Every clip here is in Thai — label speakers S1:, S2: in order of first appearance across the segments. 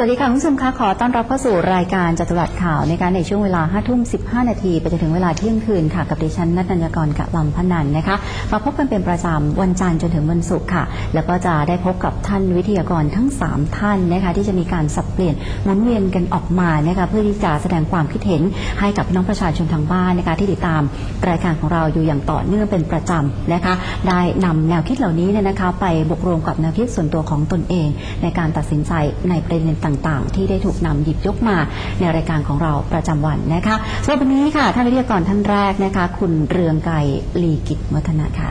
S1: สวัสดีค่ะคุณผู้ชมคะขอต้อนรับเข้าสู่รายการจัตุรัสข่าวในการในช่วงเวลา5ทุ่ม15 นาทีไปจนถึงเวลาเที่ยงคืนค่ะกับดิฉันนัทนัญญกรกะลำพนันนะคะมาพบกันเป็นประจำวันจันทร์จนถึงวันศุกร์ค่ะ แล้วก็จะได้พบกับท่านวิทยากรทั้ง 3 ท่านนะคะที่จะมีการสับเปลี่ยนหมุนเวียนกันออกมานะคะเพื่อที่จะแสดงความคิดเห็นให้กับน้องประชาชนทางบ้านนะคะที่ติดตามรายการของเราอยู่อย่างต่อเนื่องเป็นประจำนะคะได้นำแนวคิดเหล่านี้เนี่ยนะคะไปบวกรวมกับแนวคิดส่วนตัวของตนเอง ในการตัดสินใจในประเด็นต่างๆ ที่ได้ถูกนำหยิบยกมาในรายการของเราประจำวันนะคะสำหรับวันนี้ค่ะท่านวิทยากรท่านแรกนะคะ คุณเรืองไกรลีกิจวัฒนะค่ะ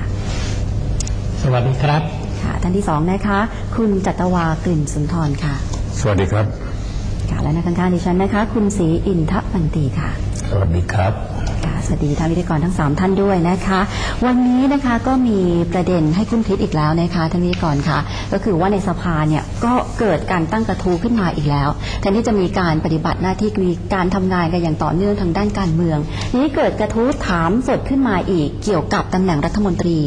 S2: สวัสดีครับ
S1: ค่ะท่านที่สองนะคะ คุณจัตวากลิ่นสุนทรค่ะ
S3: สวัสดีครับ
S1: ค่ะและในข้างๆดิฉันนะคะ คุณศรีอินทปันตีค่ะ
S3: สวัสดีครับ
S1: สวัสดีท่านวิทยกรทั้ง 3 ท่านด้วยนะคะ วันนี้นะคะก็มีประเด็นให้คุ้นคิดอีกแล้วนะคะท่านวิทยกรค่ะ ก็คือว่าในสภาเนี่ยก็เกิดการตั้งกระทู้ขึ้นมาอีกแล้วแทนที่จะมีการปฏิบัติหน้าที่มีการทำงานกันอย่างต่อเนื่องทางด้านการเมือง นี้เกิดกระทู้ถามสดขึ้นมาอีกเกี่ยวกับตำแหน่งรัฐมนตรี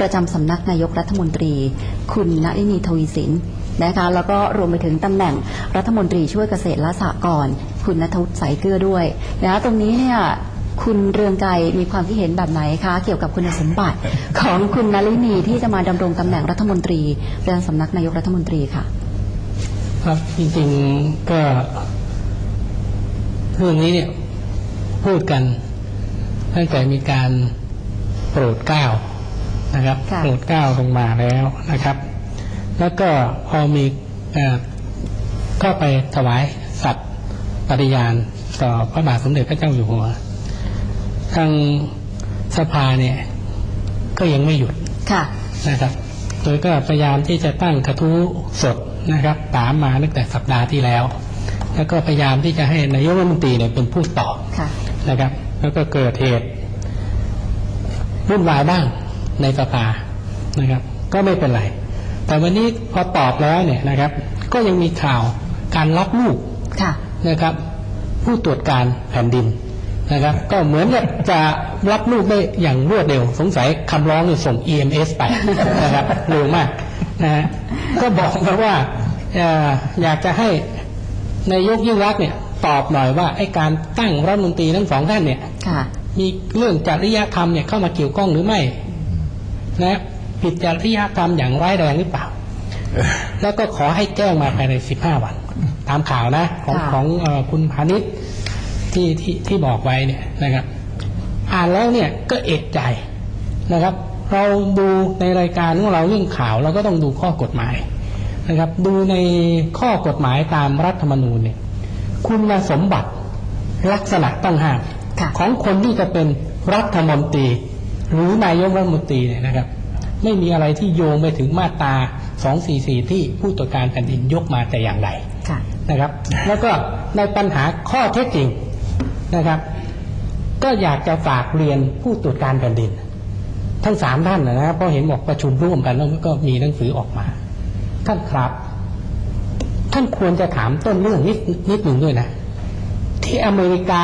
S1: ประจำสำนักนายกรัฐมนตรี คุณณรินีทวีสิน นะคะแล้วก็รวมไปถึงตำแหน่งรัฐมนตรีช่วยเกษตรและสหกรณ์คุณนัทวุฒิสายเกลือด้วยนะคะตรงนี้เนี่ยคุณเรืองไกรมีความคิดเห็นแบบไหนคะ เกี่ยวกับคุณสมบัติของคุณนลินีที่จะมาดำรงตำแหน่งรัฐมนตรีประจำสำนักนายกรัฐมนตรีค่ะ
S2: ครับจริงๆก็เรื่องนี้เนี่ยพูดกันตั้งแต่มีการโปรดเกล้านะครับ
S1: ค่ะ
S2: โปรดเกล้าลงมาแล้วนะครับ แล้วก็พอมีเอ่อก็ไปถวายสัตย์ปฏิญาณต่อพระบาทสมเด็จพระเจ้าอยู่หัว ทางสภาเนี่ย ก็ยังไม่หยุด
S1: ค่ะ
S2: นะครับ โดยก็พยายามที่จะตั้งกระทู้สดนะครับตามมาตั้งแต่สัปดาห์ที่แล้ว แล้วก็พยายามที่จะให้นายกรัฐมนตรีเนี่ยเป็นผู้ตอบ
S1: ค่ะ
S2: นะครับ แล้วก็เกิดเหตุวุ่นวายบ้างในสภานะครับ ก็ไม่เป็นไร แต่วันนี้พอตอบแล้วเนี่ยนะครับ ก็ยังมีข่าวการรับลูก
S1: ค่ะ
S2: นะครับ ผู้ตรวจการแผ่นดินนะครับ ก็เหมือนกับจะรับลูกได้อย่างรวดเร็ว สงสัยคำร้องเนี่ยส่ง EMS ไปนะครับเร็วมากนะฮะก็บอกมาว่าเอ่ออยากจะให้นายกยิ่งรักษณ์เนี่ยตอบหน่อยว่าไอ้การตั้งรัฐมนตรีทั้งสองท่านเนี่ย
S1: ค่ะ
S2: มีเรื่องจริยธรรมเนี่ยเข้ามาเกี่ยวข้องหรือไม่นะ ผิดจริยธรรมอย่างร้ายแรงหรือเปล่า แล้วก็ขอให้แจ้งมาภายใน 15 วัน ตามข่าวนะ ของ
S1: ค่ะ
S2: ของเออคุณพาณิชย์ที่ที่ที่บอกไว้เนี่ยนะครับ อ่านแล้วเนี่ยก็เอกใจนะครับ เราดูในรายการของเราเรื่องข่าวเราก็ต้องดูข้อกฎหมายนะครับ ดูในข้อกฎหมายตามรัฐธรรมนูญเนี่ย คุณสมบัติลักษณะต้องห้าม
S1: ค่ะ
S2: ของคนที่จะเป็นรัฐมนตรี หรือนายกรัฐมนตรีเนี่ยนะครับ ไม่มีอะไรที่โยงไปถึงมาตรา 244 ที่ผู้ตรวจการแผ่นดินยกมาแต่อย่างใด
S1: ค่ะ
S2: นะครับ แล้วก็ในปัญหาข้อเท็จจริงนะครับ ก็อยากจะฝากเรียนผู้ตรวจการแผ่นดิน ทั้งสามท่านนะครับเพราะเห็นบอกประชุมร่วมกันแล้วก็มีหนังสือออกมา ท่านครับ ท่านควรจะถามต้นเรื่องนิดนิดหนึ่งด้วยนะ ที่อเมริกา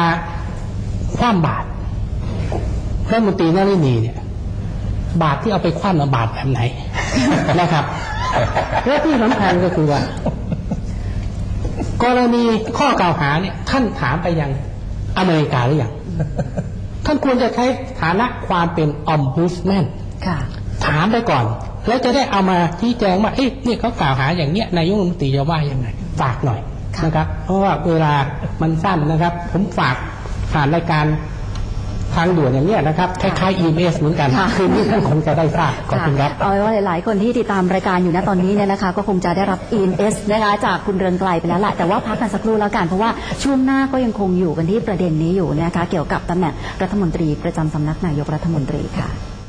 S2: คว่ำบาตรรัฐมนตรีนรินีเนี่ย บาตรที่เอาไปคว่ำน่ะบาตรแบบไหนนะครับ และที่สำคัญก็คือว่า กรณีข้อกล่าวหาเนี่ย ท่านถามไปยังอเมริกาหรือยังท่านควรจะใช้ฐานะความเป็นอมบูสแมน
S1: ค่ะ
S2: ถามไปก่อน แล้วจะได้เอามาชี้แจงว่าเอ๊ะเนี่ยเขากล่าวหาอย่างเนี้ยนายกรัฐมนตรีจะว่ายังไงฝากหน่อย
S1: ค่ะ
S2: นะครับ เพราะว่าเวลามันสั้นนะครับ ผมฝากผ่านรายการ ทางด่วนอย่างเนี้ยนะครับคล้ายๆ EMS เหมือนกัน
S1: ค่ะ
S2: คืนนี้ท่านคงจะได้ทราบขอบคุณครับ
S1: เอาไว้ว่าหลายๆคนที่ติดตามรายการอยู่ณตอนนี้เนี่ยนะคะ ก็คงจะได้รับ EMS นะคะจากคุณเรืองไกลไปแล้วแหละแต่ว่าพักกันสักครู่แล้วกันเพราะว่าช่วงหน้าก็ยังคงอยู่กันที่ประเด็นนี้อยู่นะคะเกี่ยวกับตำแหน่งรัฐมนตรีประจำสำนักนายกรัฐมนตรีค่ะ